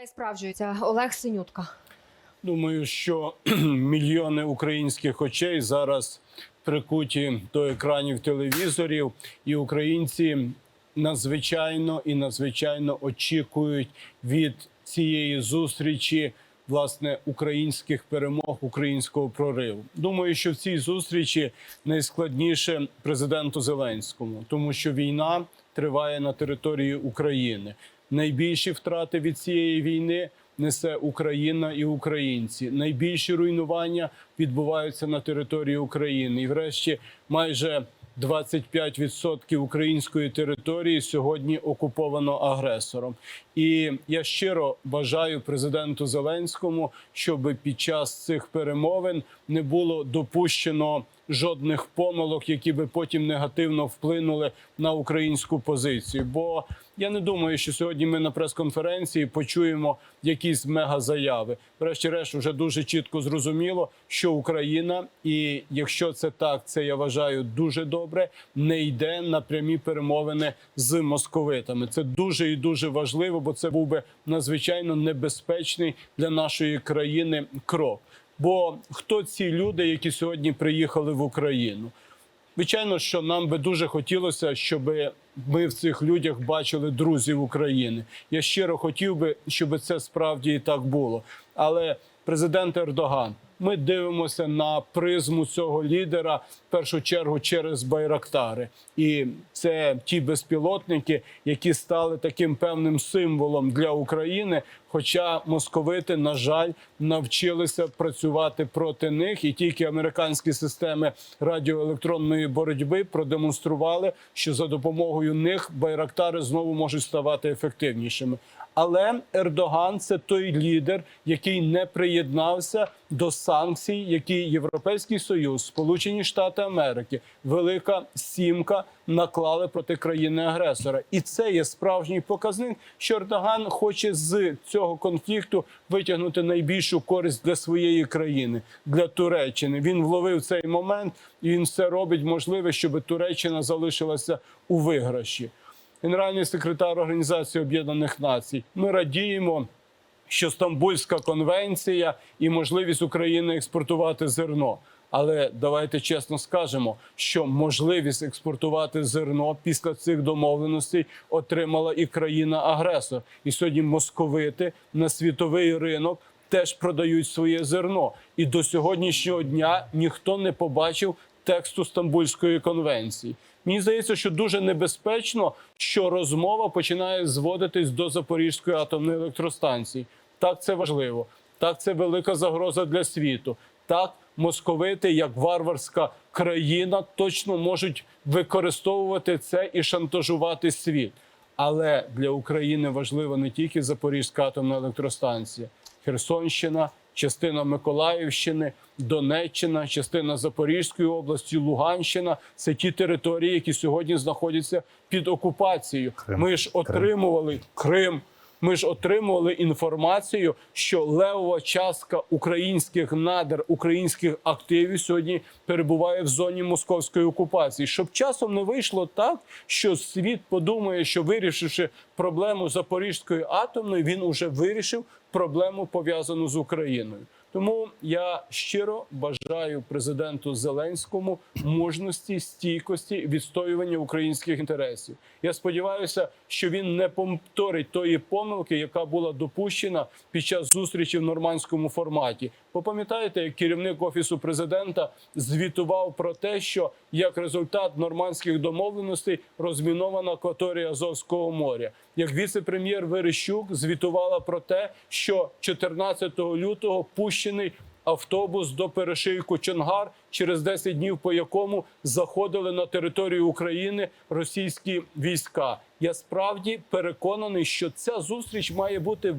Та й справджується Олег Синютка. Думаю, що мільйони українських очей зараз прикуті до екранів телевізорів, і українці надзвичайно і надзвичайно очікують від цієї зустрічі власне українських перемог, українського прориву. Думаю, що в цій зустрічі найскладніше президенту Зеленському, тому що війна триває на території України. Найбільші втрати від цієї війни несе Україна і українці. Найбільші руйнування відбуваються на території України. І, врешті, майже 25% української території сьогодні окуповано агресором. І я щиро бажаю президенту Зеленському, щоб під час цих перемовин не було допущено жодних помилок, які би потім негативно вплинули на українську позицію. Бо я не думаю, що сьогодні ми на прес-конференції почуємо якісь мегазаяви. Врешті-решт, вже дуже чітко зрозуміло, що Україна, і якщо це так, це я вважаю дуже добре, не йде на прямі перемовини з московитами. Це дуже і дуже важливо, бо це був би надзвичайно небезпечний для нашої країни крок. Бо хто ці люди, які сьогодні приїхали в Україну? Звичайно, що нам би дуже хотілося, щоб ми в цих людях бачили друзів України. Я щиро хотів би, щоб це справді і так було. Але президент Ердоган, ми дивимося на призму цього лідера в першу чергу через байрактари, і це ті безпілотники, які стали таким певним символом для України. Хоча московити, на жаль, навчилися працювати проти них, і тільки американські системи радіоелектронної боротьби продемонстрували, що за допомогою них байрактари знову можуть ставати ефективнішими. Але Ердоган це той лідер, який не приєднався до санкцій, які Європейський Союз, Сполучені Штати Америки, Велика Сімка наклали проти країни-агресора, і це є справжній показник, що Ердоган хоче з цього конфлікту витягнути найбільшу користь для своєї країни, для Туреччини. Він вловив цей момент, і він все робить можливе, щоб Туреччина залишилася у виграші. Генеральний секретар Організації Об'єднаних Націй. Ми радіємо, що Стамбульська конвенція і можливість України експортувати зерно. Але давайте чесно скажемо, що можливість експортувати зерно після цих домовленостей отримала і країна-агресор. І сьогодні московити на світовий ринок теж продають своє зерно. І до сьогоднішнього дня ніхто не побачив тексту Стамбульської конвенції. Мені здається, що дуже небезпечно, що розмова починає зводитись до Запорізької атомної електростанції. Так, це важливо. Так, це велика загроза для світу. Так, московити, як варварська країна, точно можуть використовувати це і шантажувати світ. Але для України важлива не тільки Запорізька атомна електростанція, Херсонщина, частина Миколаївщини, Донеччина, частина Запорізької області, Луганщина це ті території, які сьогодні знаходяться під окупацією. Крим. Ми ж отримували Крим. Ми ж отримували інформацію, що левова частка українських надр, українських активів сьогодні перебуває в зоні московської окупації. Щоб часом не вийшло так, що світ подумає, що вирішивши проблему Запорізької атомної, він уже вирішив проблему пов'язану з Україною. Тому я щиро бажаю президенту Зеленському мужності, стійкості, відстоювання українських інтересів. Я сподіваюся, що він не повторить тої помилки, яка була допущена під час зустрічі в нормандському форматі. Бо пам'ятаєте, як керівник офісу президента звітував про те, що як результат нормандських домовленостей розмінована акваторія Азовського моря. Як віце-прем'єр Верещук звітувала про те, що 14 лютого пущений автобус до перешийку Чонгар, через 10 днів по якому заходили на територію України російські війська. Я справді переконаний, що ця зустріч має бути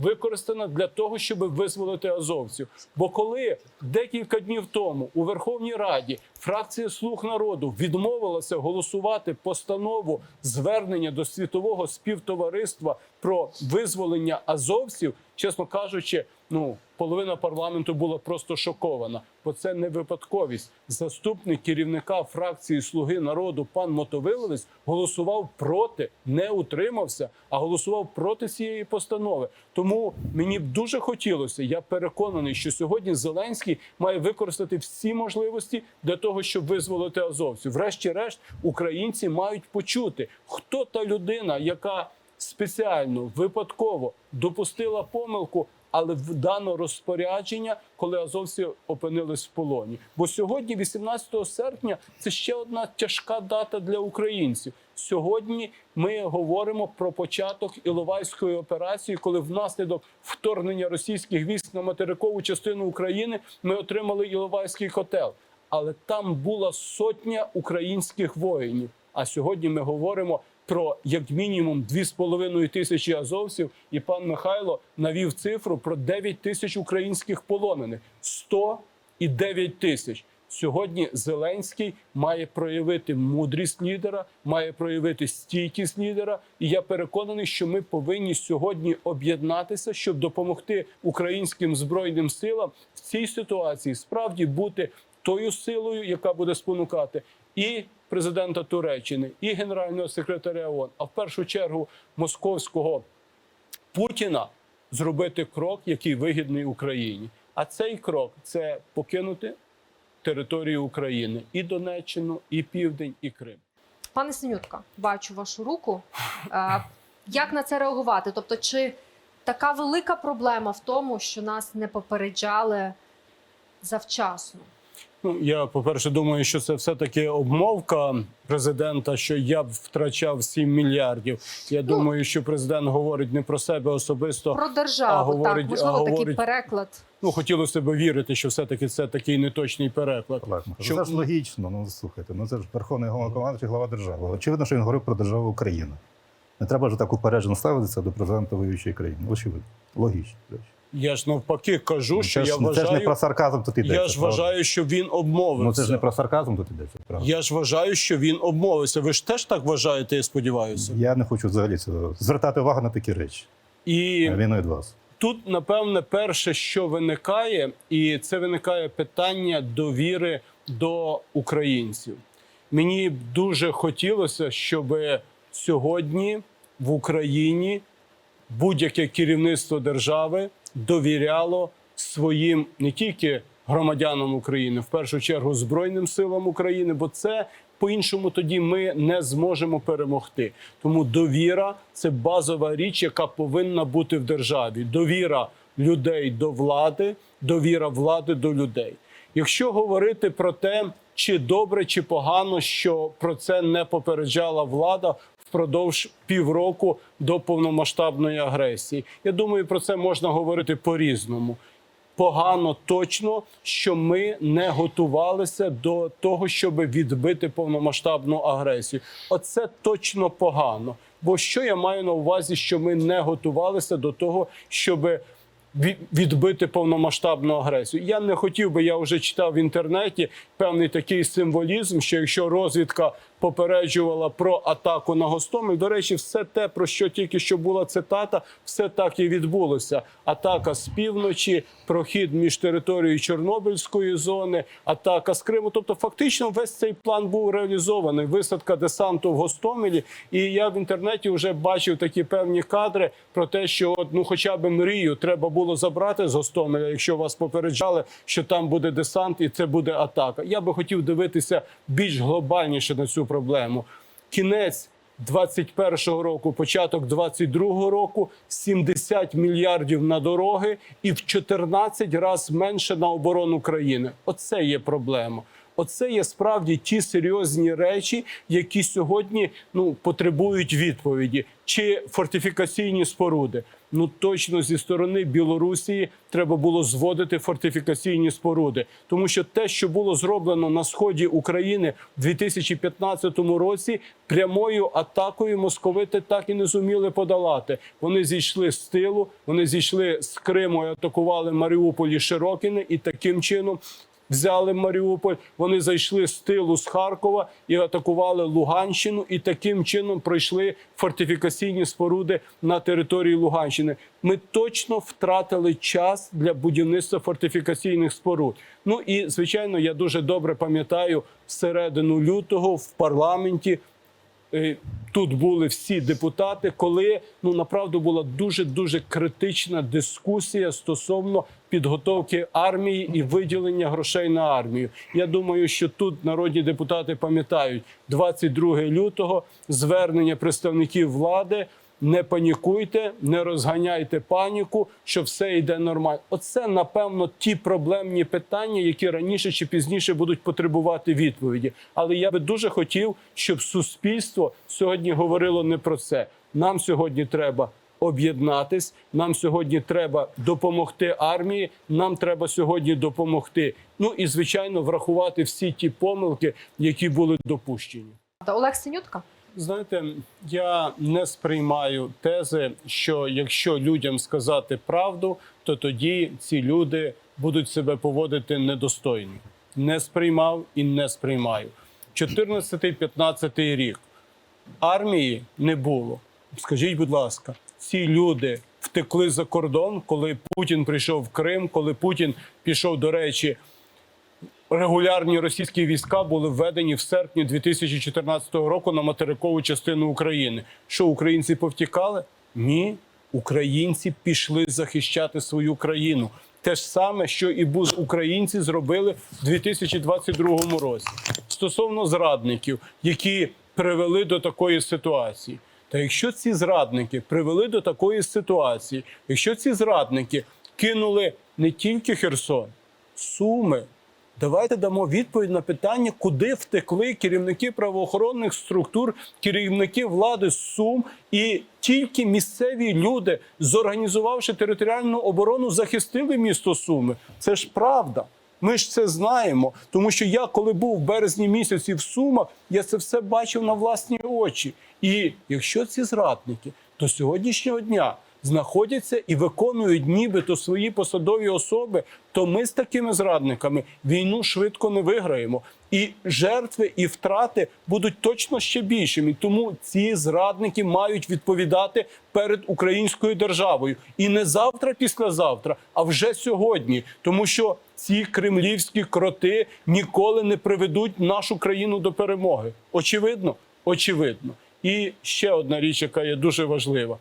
використана для того, щоб визволити азовців. Бо коли декілька днів тому у Верховній Раді Фракція Слуг народу відмовилася голосувати постанову звернення до світового співтовариства про визволення азовців. Чесно кажучи, ну половина парламенту була просто шокована, бо це не випадковість. Заступник керівника фракції Слуги народу пан Мотовиловець голосував проти, не утримався, а голосував проти цієї постанови. Тому мені б дуже хотілося. Я переконаний, що сьогодні Зеленський має використати всі можливості для того, щоб визволити азовців. Врешті-решт, українці мають почути, хто та людина, яка спеціально випадково допустила помилку, але вдано розпорядження, коли азовці опинились в полоні. Бо сьогодні, 18 серпня, це ще одна тяжка дата для українців. Сьогодні ми говоримо про початок Іловайської операції, коли внаслідок вторгнення російських військ на материкову частину України ми отримали Іловайський котел. Але там була сотня українських воїнів. А сьогодні ми говоримо про як мінімум 2,5 тисячі азовців, і пан Михайло навів цифру про 9 тисяч українських полонених 100 і 9 тисяч. Сьогодні Зеленський має проявити мудрість лідера, має проявити стійкість лідера. І я переконаний, що ми повинні сьогодні об'єднатися, щоб допомогти українським збройним силам в цій ситуації справді бути тою силою, яка буде спонукати і президента Туреччини, і генерального секретаря ООН, а в першу чергу московського Путіна зробити крок, який вигідний Україні. А цей крок це покинути територію України і Донеччину, і Південь, і Крим. Пане Синютка, бачу вашу руку. Е, Як на це реагувати? Тобто, чи така велика проблема в тому, що нас не попереджали завчасно? Ну, я, по-перше, думаю, що це все-таки обмовка президента, що я б втрачав 7 мільярдів. Я думаю, що президент говорить не про себе особисто. Про державу, говорить- так, можливо, а такий переклад. Ну, хотілося б вірити, що все-таки це такий неточний переклад. Олег, Що- Це ж логічно. Ну слухайте, ну це ж верховний головнокомандуючий глава держави. Очевидно, що він говорив про державу Україна. Не треба ж так упереджено ставитися до президента воюючої країни. Очевидно, логічно. Я ж навпаки кажу, Ну, що це, я ж, ну, це ж не про сарказм тут йдеться. я ж правда? вважаю, що він обмовився. Ну це ж не про сарказм тут йдеться. Правда? Я ж вважаю, що він обмовився. Ви ж теж так вважаєте, я сподіваюся. Я не хочу взагалі цього звертати увагу на такі речі. І Він від вас. тут, напевне, перше, що виникає, і це виникає питання довіри до українців. Мені б дуже хотілося, щоб сьогодні в Україні будь-яке керівництво держави довіряло своїм не тільки громадянам України, в першу чергу Збройним силам України, бо це по-іншому тоді ми не зможемо перемогти. Тому довіра це базова річ, яка повинна бути в державі. Довіра людей до влади, довіра влади до людей. Якщо говорити про те, чи добре, чи погано, що про це не попереджала влада впродовж півроку до повномасштабної агресії, я думаю, про це можна говорити по-різному. Погано точно, що ми не готувалися до того, щоб відбити повномасштабну агресію. Оце точно погано. Бо що я маю на увазі, що ми не готувалися до того, щоб відбити повномасштабну агресію. Я не хотів би, я вже читав в інтернеті певний такий символізм, що якщо розвідка попереджувала про атаку на Гостомель, до речі, все те, про що тільки що була цитата, все так і відбулося. Атака з півночі, прохід між територією Чорнобильської зони, атака з Криму. Тобто, фактично, весь цей план був реалізований. Висадка десанту в Гостомелі. І я в інтернеті вже бачив такі певні кадри про те, що ну, хоча б мрію треба було забрати з Гостомеля, якщо вас попереджали, що там буде десант і це буде атака. Я би хотів дивитися більш глобальніше на цю проблему. Кінець 21-го року, початок 22-го року 70 мільярдів на дороги і в 14 разів менше на оборону країни. Оце є проблема. Оце є справді ті серйозні речі, які сьогодні ну потребують відповіді. Чи фортифікаційні споруди? Ну точно зі сторони Білорусі треба було зводити фортифікаційні споруди, тому що те, що було зроблено на сході України в 2015 році, прямою атакою московити так і не зуміли подолати. Вони зійшли з тилу, вони зійшли з Криму і атакували Маріуполі Широкіне, і таким чином взяли Маріуполь. Вони зайшли з тилу з Харкова і атакували Луганщину, і таким чином пройшли фортифікаційні споруди на території Луганщини. Ми точно втратили час для будівництва фортифікаційних споруд. Ну і звичайно, я дуже добре пам'ятаю середину лютого в парламенті. Е, Тут були всі депутати, коли ну направду була дуже дуже критична дискусія стосовно підготовки армії і виділення грошей на армію. Я думаю, що тут народні депутати пам'ятають 22 лютого звернення представників влади. Не панікуйте, не розганяйте паніку, що все йде нормально. Оце напевно ті проблемні питання, які раніше чи пізніше будуть потребувати відповіді. Але я би дуже хотів, щоб суспільство сьогодні говорило не про це. Нам сьогодні треба об'єднатись. Нам сьогодні треба допомогти армії. Нам треба сьогодні допомогти. Ну і звичайно, врахувати всі ті помилки, які були допущені. Олег Синютка? Знаєте, я не сприймаю тези, що якщо людям сказати правду, то тоді ці люди будуть себе поводити недостойно. Не сприймав і не сприймаю. 14-15 рік армії не було. Скажіть, будь ласка, ці люди втекли за кордон, коли Путін прийшов в Крим, коли Путін пішов, до речі, регулярні російські війська були введені в серпні 2014 року на материкову частину України. Що українці повтікали? Ні, українці пішли захищати свою країну. Те ж саме, що і буз українці зробили в 2022 році стосовно зрадників, які привели до такої ситуації. Та якщо ці зрадники привели до такої ситуації, якщо ці зрадники кинули не тільки Херсон, Суми, Давайте дамо відповідь на питання, куди втекли керівники правоохоронних структур, керівники влади Сум, і тільки місцеві люди, зорганізувавши територіальну оборону, захистили місто Суми. Це ж правда. Ми ж це знаємо, тому що я, коли був в березні місяці в Сумах, я це все бачив на власні очі. І якщо ці зрадники до сьогоднішнього дня знаходяться і виконують нібито свої посадові особи, то ми з такими зрадниками війну швидко не виграємо. І жертви і втрати будуть точно ще більшими. Тому ці зрадники мають відповідати перед українською державою. І не завтра, післязавтра, а вже сьогодні. Тому що ці кремлівські кроти ніколи не приведуть нашу країну до перемоги. Очевидно, очевидно. І ще одна річ, яка є дуже важлива.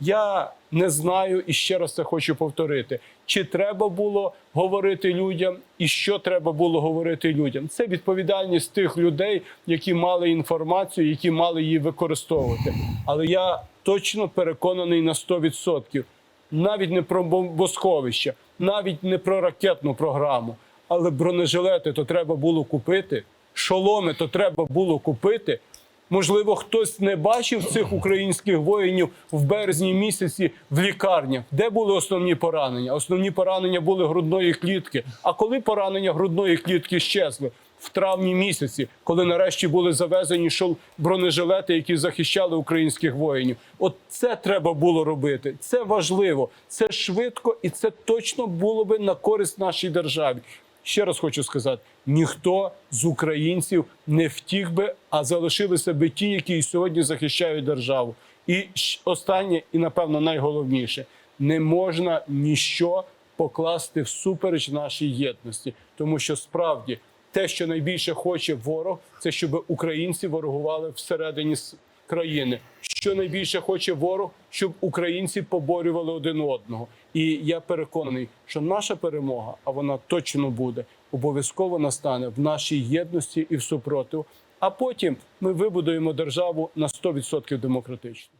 Я не знаю і ще раз це хочу повторити: чи треба було говорити людям, і що треба було говорити людям. Це відповідальність тих людей, які мали інформацію, які мали її використовувати. Але я точно переконаний на 100%. навіть не про бомбосховище, навіть не про ракетну програму. Але бронежилети то треба було купити, шоломи то треба було купити. Можливо, хтось не бачив цих українських воїнів в березні місяці в лікарнях. Де були основні поранення? Основні поранення були грудної клітки. А коли поранення грудної клітки щезли? В травні місяці, коли нарешті були завезені шол бронежилети, які захищали українських воїнів. От це треба було робити. Це важливо, це швидко і це точно було би на користь нашій державі. Ще раз хочу сказати: ніхто з українців не втік би, а залишилися би ті, які і сьогодні захищають державу. І останнє, і напевно найголовніше, не можна ніщо покласти всупереч нашій єдності, тому що справді те, що найбільше хоче ворог, це щоб українці ворогували всередині країни. Що найбільше хоче ворог, щоб українці поборювали один одного. І я переконаний, що наша перемога, а вона точно буде, обов'язково настане в нашій єдності і в супротив. А потім ми вибудуємо державу на 100% демократично.